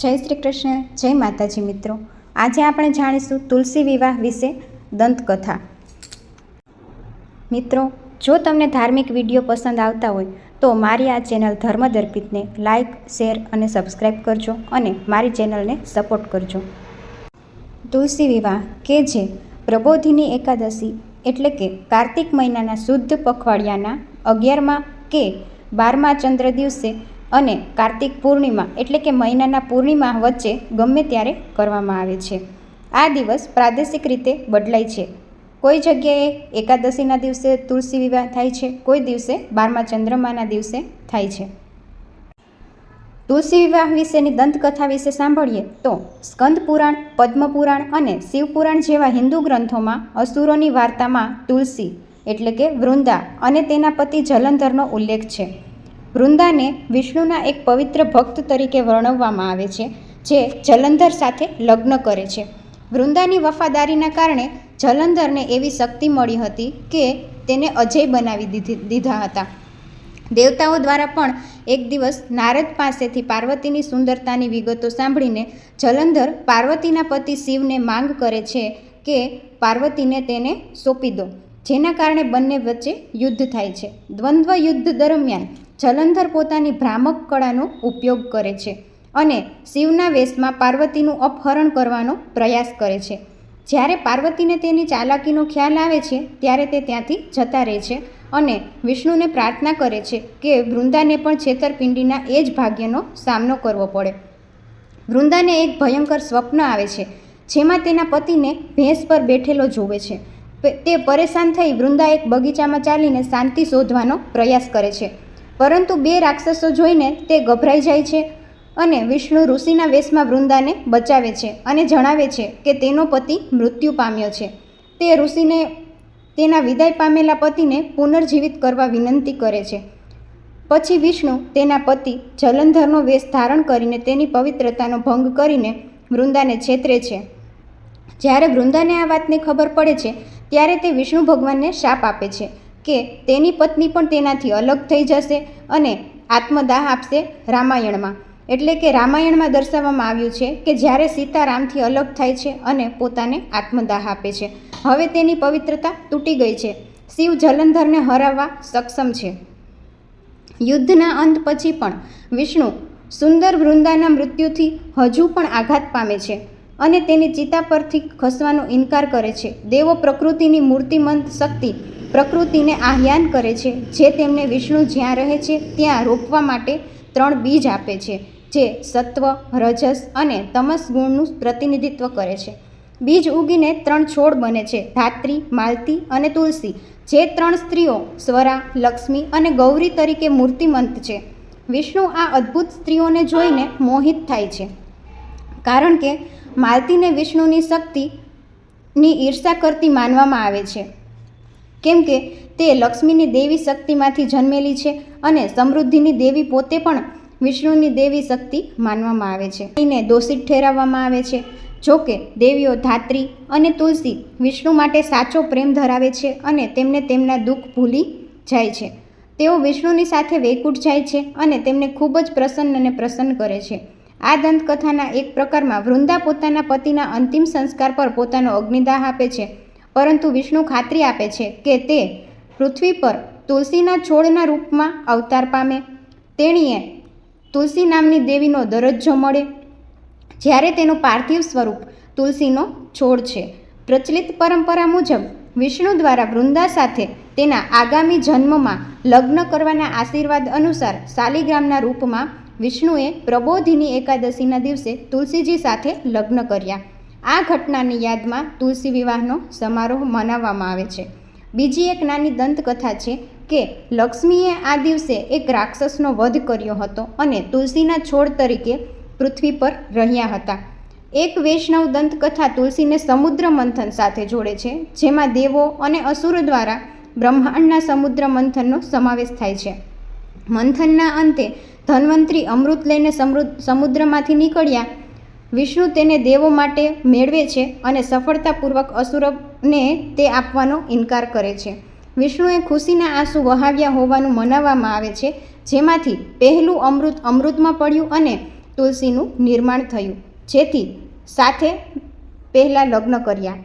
જય શ્રી કૃષ્ણ, જય માતાજી મિત્રો. આજે આપણે જાણીશું તુલસી વિવાહ વિશે દંતકથા. મિત્રો, જો તમને ધાર્મિક વીડિયો પસંદ આવતા હોય, તો મારી આ ચેનલ ધર્મદર્પિતને લાઇક શેર અને સબસ્ક્રાઈબ કરજો અને મારી ચેનલને સપોર્ટ કરજો. તુલસી વિવાહ કે જે પ્રબોધિની એકાદશી એટલે કે કાર્તિક મહિનાના શુદ્ધ પખવાડિયાના અગિયારમાં કે બારમા ચંદ્ર દિવસે અને કાર્તિક પૂર્ણિમા એટલે કે મહિનાના પૂર્ણિમા વચ્ચે ગમે ત્યારે કરવામાં આવે છે. આ દિવસ પ્રાદેશિક રીતે બદલાય છે. કોઈ જગ્યાએ એકાદશીના દિવસે તુલસી વિવાહ થાય છે, કોઈ દિવસે બારમા ચંદ્રમાના દિવસે થાય છે. તુલસી વિવાહ વિશેની દંતકથા વિશે સાંભળીએ તો સ્કંદ પુરાણ પદ્મપુરાણ અને શિવપુરાણ જેવા હિન્દુ ગ્રંથોમાં અસુરોની વાર્તામાં તુલસી એટલે કે વૃંદા અને તેના પતિ જલંધરનો ઉલ્લેખ છે. વૃંદાને વિષ્ણુના એક પવિત્ર ભક્ત તરીકે વર્ણવવામાં આવે છે, જે જલંધર સાથે લગ્ન કરે છે. વૃંદાની વફાદારીના કારણે જલંધરને એવી શક્તિ મળી હતી કે તેને અજય બનાવી દીધી, દીધા હતા. દેવતાઓ દ્વારા પણ એક દિવસ નારદ પાસેથી પાર્વતીની સુંદરતાની વિગતો સાંભળીને જલંધર પાર્વતીના પતિ શિવને માંગ કરે છે કે પાર્વતીને તેને સોંપી દો. જેના કારણે બંને વચ્ચે યુદ્ધ થાય છે. દ્વંદ્વ યુદ્ધ દરમિયાન જલંધર પોતાની ભ્રામક કળાનો ઉપયોગ કરે છે અને શિવના વેશમાં પાર્વતીનું અપહરણ કરવાનો પ્રયાસ કરે છે. જ્યારે પાર્વતીને તેની ચાલાકીનો ખ્યાલ આવે છે, ત્યારે તે ત્યાંથી જતા રહે છે અને વિષ્ણુને પ્રાર્થના કરે છે કે વૃંદાને પણ છેતરપિંડીના એ જ ભાગ્યનો સામનો કરવો પડે. વૃંદાને એક ભયંકર સ્વપ્ન આવે છે, જેમાં તેના પતિને ભેંસ પર બેઠેલો જોવે છે. તે પરેશાન થઈ વૃંદા એક બગીચામાં ચાલીને શાંતિ શોધવાનો પ્રયાસ કરે છે. પરંતુ બે રાક્ષસો જોઈને તે ગભરાઈ જાય છે અને વિષ્ણુ ઋષિના વેશમાં વૃંદાને બચાવે છે અને જણાવે છે કે તેનો પતિ મૃત્યુ પામ્યો છે. તે ઋષિને, તેના વિદાય પામેલા પતિને પુનર્જીવિત કરવા વિનંતી કરે છે. પછી વિષ્ણુ તેના પતિ જલંધરનો વેશ ધારણ કરીને તેની પવિત્રતાનો ભંગ કરીને વૃંદાને છેતરે છે. જ્યારે વૃંદાને આ વાતની ખબર પડે છે ત્યારે તે વિષ્ણુ ભગવાનને શાપ આપે છે કે તેની પત્ની પણ તેનાથી અલગ થઈ જશે અને આત્મદાહ આપશે રામાયણમાં. એટલે કે રામાયણમાં દર્શાવવામાં આવ્યું છે કે જ્યારે સીતા રામથી અલગ થાય છે અને પોતાને આત્મદાહ આપે છે, હવે તેની પવિત્રતા તૂટી ગઈ છે. શિવ જલંધરને હરાવવા સક્ષમ છે. યુદ્ધના અંત પછી પણ વિષ્ણુ સુંદર વૃંદાના મૃત્યુથી હજુ પણ આઘાત પામે છે. અને તેની ચિતા પરથી ખસવાનો ઇનકાર કરે છે. દેવો પ્રકૃતિની મૂર્તિમંત શક્તિ, પ્રકૃતિને આહ્યાન કરે છે. જે તેમને વિષ્ણુ જ્યાં રહે છે, ત્યાં રોપવા માટે ત્રણ બીજ આપે છે, જે સત્વ, રજસ અને તમસ ગુણનું પ્રતિનિધિત્વ કરે છે. બીજ ઉગીને ત્રણ છોડ બને છે, ધાત્રી, માલતી અને તુલસી, જે ત્રણ સ્ત્રીઓ, સ્વરા, લક્ષ્મી અને ગૌરી તરીકે મૂર્તિમંત છે. વિષ્ણુ આ અદ્ભુત સ્ત્રીઓને જોઈને મોહિત થાય છે. કારણ કે માલતીને વિષ્ણુની શક્તિની ઈર્ષા કરતી માનવામાં આવે છે. કેમ કે તે લક્ષ્મીની દેવી શક્તિમાંથી જન્મેલી છે અને સમૃદ્ધિની દેવી પોતે પણ વિષ્ણુની દેવી શક્તિ માનવામાં આવે છે. એને દોષિત ઠેરવવામાં આવે છે. જોકે દેવીઓ ધાત્રી અને તુલસી વિષ્ણુ માટે સાચો પ્રેમ ધરાવે છે અને તેમને તેમના દુઃખ ભૂલી જાય છે. તેઓ વિષ્ણુની સાથે વૈકુંઠ જાય છે અને તેમને ખૂબ જ પ્રસન્ન અને પ્રસન્ન કરે છે. આ દંતકથાના એક પ્રકારમાં વૃંદા પોતાના પતિના અંતિમ સંસ્કાર પર પોતાનો અગ્નિદાહ આપે છે, પરંતુ વિષ્ણુ ખાતરી આપે છે કે તે પૃથ્વી પર તુલસીના છોડના રૂપમાં અવતાર પામે. તેણીએ તુલસી નામની દેવીનો દરજ્જો મળે. જ્યારે તેનું પાર્થિવ સ્વરૂપ તુલસીનો છોડ છે. પ્રચલિત પરંપરા મુજબ વિષ્ણુ દ્વારા વૃંદા સાથે તેના આગામી જન્મમાં લગ્ન કરવાના આશીર્વાદ અનુસાર શાલિગ્રામના રૂપમાં વિષ્ણુએ પ્રબોધિની એકાદશીના દિવસે તુલસીજી સાથે લગ્ન કર્યા. આ ઘટનાની યાદમાં તુલસી વિવાહનો સમારોહ મનાવવામાં આવે છે. બીજી એક નાની દંતકથા છે કે લક્ષ્મીએ આ દિવસે એક રાક્ષસનો વધ કર્યો હતો અને તુલસીના છોડ તરીકે પૃથ્વી પર રહ્યા હતા. એક વૈષ્ણવ દંતકથા તુલસીને સમુદ્ર મંથન સાથે જોડે છે, જેમાં દેવો અને અસુરો દ્વારા બ્રહ્માંડના સમુદ્ર મંથનનો સમાવેશ થાય છે. મંથનના અંતે ધન્વંતરી અમૃત લઈને સમુદ્રમાંથી નીકળ્યા. વિષ્ણુ તેને દેવો માટે મેળવે છે અને સફળતાપૂર્વક અસુરને તે આપવાનો ઇનકાર કરે છે. વિષ્ણુએ ખુશીના આંસુ વહાવ્યા હોવાનું મનાવવામાં આવે છે, જેમાંથી પહેલું અમૃત અમૃતમાં પડ્યું અને તુલસીનું નિર્માણ થયું, જેથી સાથે પહેલાં લગ્ન કર્યા.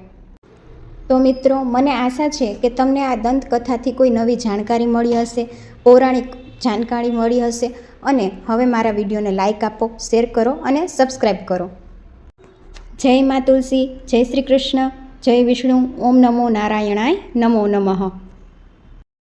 તો મિત્રો, મને આશા છે કે તમને આ દંતકથાથી કોઈ નવી જાણકારી મળી હશે, પૌરાણિક જાણકારી મળી હશે અને હવે મારા વિડીયોને લાઇક આપો શેર કરો અને સબસ્ક્રાઈબ કરો. જય મા તુલસી, જય શ્રી કૃષ્ણ, જય વિષ્ણુ, ઓમ નમો નારાયણાય, નમો નમઃ.